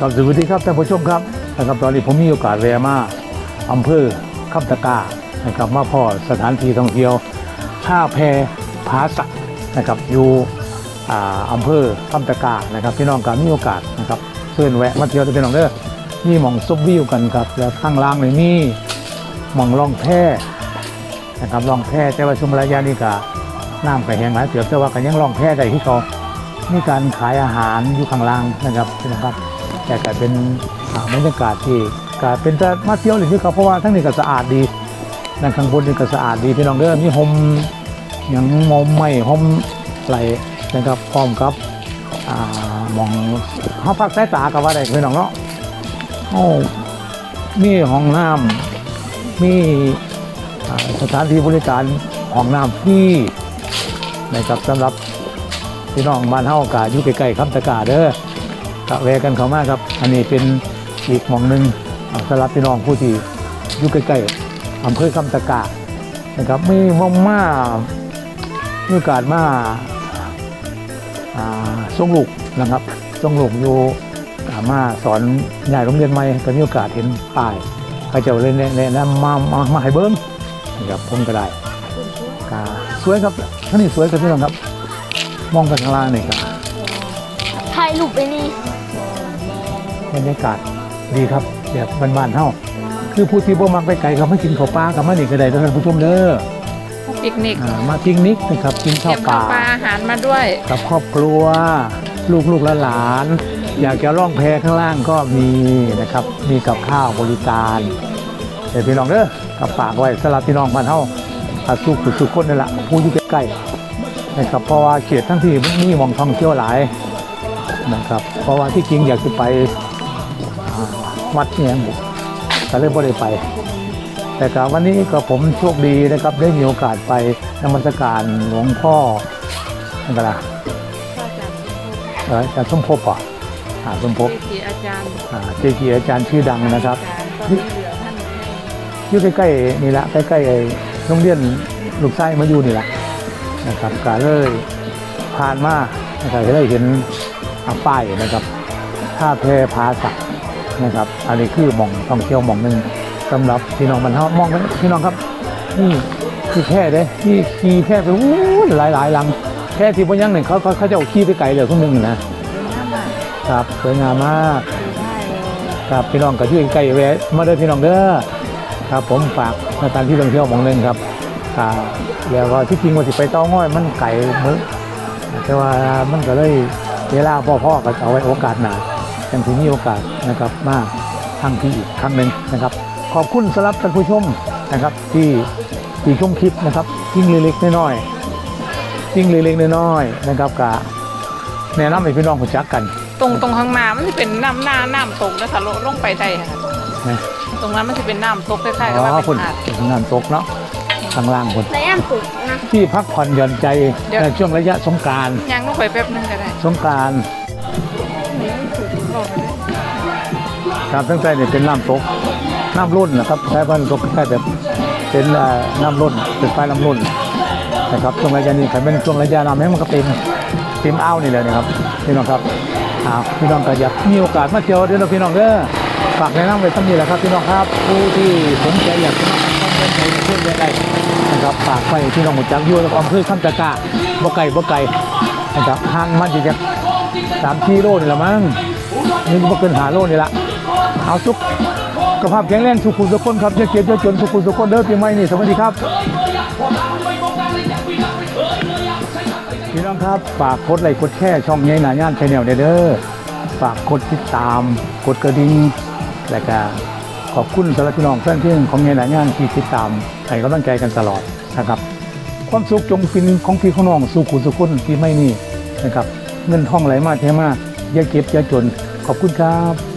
ครับสวัสดีครับท่านผู้ชมครับนะครับตอนนี้ผมมีโอกาสแวะมาอำเภอคำตะกานะครับมาพ่อสถานที่ท่องเที่ยวท่าแพผาสักนะครับอยู่อ่าอำเภอคำตะกานะครับพี่น้องกันมีโอกาสนะครับเชิญแวะมาเที่ยวด้วยพี่น้องเด้อนี่มองซุบวิวกันครับแล้วข้างล่างเลยนี่มองล่องแพนะครับล่องแพแต่ว่าช่วงระยะนี้ก็น้ำก็แห้งหลายเกือบแต่ว่าก็ยังล่องแพได้ที่เขามีการขายอาหารอยู่ข้างล่างนะครับพี่น้องครับ แต่ก็เป็นอาบรรยากาศที่ก็เป็นจะมาเที่ยวหรือที่เขาเพราะว่าทั้งนี้ก็สะอาดดีนั่นข้างบนนี่ก็สะอาดดีพี่น้องเด้อมีหอมอย่างมอมไม่หอมไหลนะครับพร้อมกับอมองห้องพักสายตากับว่าได้พี่น้องเนาะโอ้มีห้องน้ำมีสถานที่บริการห้องน้ำฟรีนะครับสำหรับพี่น้องบ้านเฮากะอยู่ใกล้ๆคำตะกาเด้อ กะแวะกันเข้ามาครับ อันนี้เป็นอีกหม่องหนึ่งสำหรับพี่น้องผู้ที่อยู่ใกล้ๆอำเภอคำตะกานะครับมีม่อมมามีโอกาสมาส่งลูกนะครับส่งลูกอยู่อ่ามาสอนใหญ่โรงเรียนใหม่ก็มีโอกาสเห็นป้ายเขาจะเลยแนะนำมามามาให้เบิ้งนะครับผมก็ได้กาสวยครับท่านนี้สวยครับพี่น้องครับ มองไปข้างล่างนี่ครับถ่ายรูปไปนี่ บรรยากาศดีครับแบบบ้านๆเฮาคือผู้ที่บ่มักไปไกลเขาไม่กินข้าวปลากับมานี่ก็ได้ท่านผู้ชมเด้อปิกนิกอ่ามาปิกนิกนะครับกินเตรีข้ายวมปลาข้าวปลาอาหารมาด้วย กับครอบครัว ลูกลูกและหลานอยากจะล่องแพข้างล่างก็มีนะครับ มีกับข้าวบริการเดี๋ยวพี่น้องเด้อกับฝากไว้สำหรับพี่น้องบ้านเฮาอาสุขสุขคนนี่แหละผู้อยู่ใกล้ๆนะครับเพราะว่าเขตทั้งที่มีหมองท่องเที่ยวหลาย นะครับเพราะว่าที่จริงอยากจะไปอ่า วัดเนี่ยแต่เริ่มไม่ได้ไป แต่กวันนี้ก็ผมโชคดีนะครับ ได้มีโอกาสไปนมัสการหลวงพ่ออะไรล่ะเอออาจารย์สมภพอะอ่าสมภพที่อาจารย์อ่าเจกีอาจารย์ชื่อดังนะครับอาจารย์ตอนนี้เหลือท่านแค่อยู่ใกล้ๆนี่แหละใกล้ๆไอ้โรงเรียนลูกไส้มาอยู่นี่แหละนะครับก็เลยผ่านมานะครับก็ได้เห็นอ่าป้ายนะครับท่าแพผาสัก นะครับอันนี้คือหม่องท่องเที่ยวหม่องหนึ่งสำหรับพี่น้องบรรเทามองกันพี่น้องครับนี่คือแพร่เด้นี่ขี่แพร่ไปอู้หลายหลายลังแพร่ที่บนยังหนึ่งเขาเขาเขาจะเอาขี่ไปไกลเลยคนหนึ่งนะครับสวยงามมากครับพี่น้องก็ที่ใกล้แวะมาเด้อพี่น้องเด้อครับ ผมฝากสถานที่ท่องเที่ยวหมองหนึ่งครับอ่าแล้วก็ที่จริงว่าสิไปเต้าง้อยมันไก่มื้อแต่ว่ามันก็เลยเวลาพ่อๆก็เอาไว้โอกาสหนา จังที่มีโอกาสนะครับมาทางที่อีกครั้งหนึ่งนะครับ ขอบคุณสำหรับท่านผู้ชมนะครับ ที่ที่ชมคลิปนะครับยิ่งเล็กๆน้อยๆยิ่งเล็กๆน้อยๆนะครับกะแนะนำให้พี่น้องรู้จักกัน ตรงตรงข้างหน้ามันจะเป็นน้ำหน้าน้ำตกนะคะลงลงไปได้ค่ะนะตรงนั้นมันจะเป็นน้ำตกคล้ายๆกับอ๋ว่าอเป็คนนหาดงานตกเนาะข้างล่างคนในแอมตุกนะ ที่พักผ่อนหย่อนใจเดี๋ยว ในช่วงระยะสงกรารย่างลงไปแป๊บนึงก็ได้ สงกราร ครับตั้งแต่เนี่ยเป็นน้ำตกน้ำรุ่นนะครับใช้พันตกใกล้แบบเป็นน้ำรุ่นเป็นปลายน้ำรุ่นนะครับช่วงระยะนี้ถ้าเป็นช่วงระยะน้ำแห้งมันก็เต็มเต็มอ้าวนี่แหละนะครับพี่น้องครับอ่าพี่น้องก็อยากมีโอกาสมาเที่ยวเด้อพี่น้องเด้อฝากแนะนำไว้ตั้งนี้แหละครับพี่น้องครับผู้ที่สนใจอยากจะมาทำเงินไทยเพื่อนได้นะครับฝากไปที่น้องหมดจักอยู่ในความพืชข้ามตะกาบ่ไก่บ่ไก่นะครับห่างมันจะจะ สามกิโลนี่ละมั้งนี่บ่เกินหาโลนี่ละเอาสุขกภาพแข็งแรงสุขุมสุขคนครับอย่าเก็บอย่าจนสุขุมสุขคนเด้อปีใหม่นี่สวัสดีครับพี่น้องครับฝากกดไลค์กดแชร์ช่องใหญ่หนาย่านชแนลเด้อฝากกดติดตามกดกระดิ่งและก็ขอบคุณสำหรับพี่น้องแฟนเพลงของเงยหลายงานที่ติดตามให้กำลังใจกันตลอดนะครับ ความสุขจงฟินของพี่ของน้องสู่ขุนสุขคนที่ไม่นี่นะครับ เงินทองไหลมาเทมาอย่าเก็บอย่าจนขอบคุณครับ